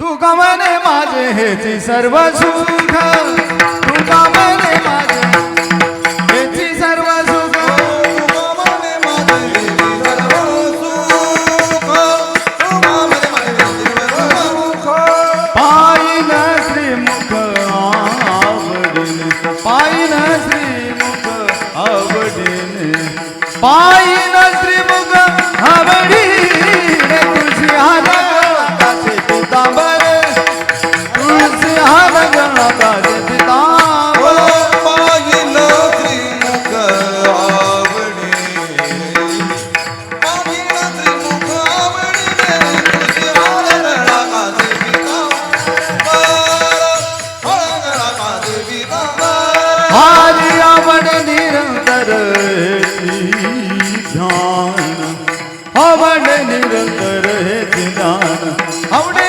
तू गमने माझे हेची सर्व सुख? तू गमने माझे हेची सर्व सुख? तुमाने माझे माझे पायन श्रीमुख आवडीने पायन श्रीमुख पायन श्रीमुख आरळा निरंतर ध्यान आवड निरंतर ध्यान। आवड निरंतर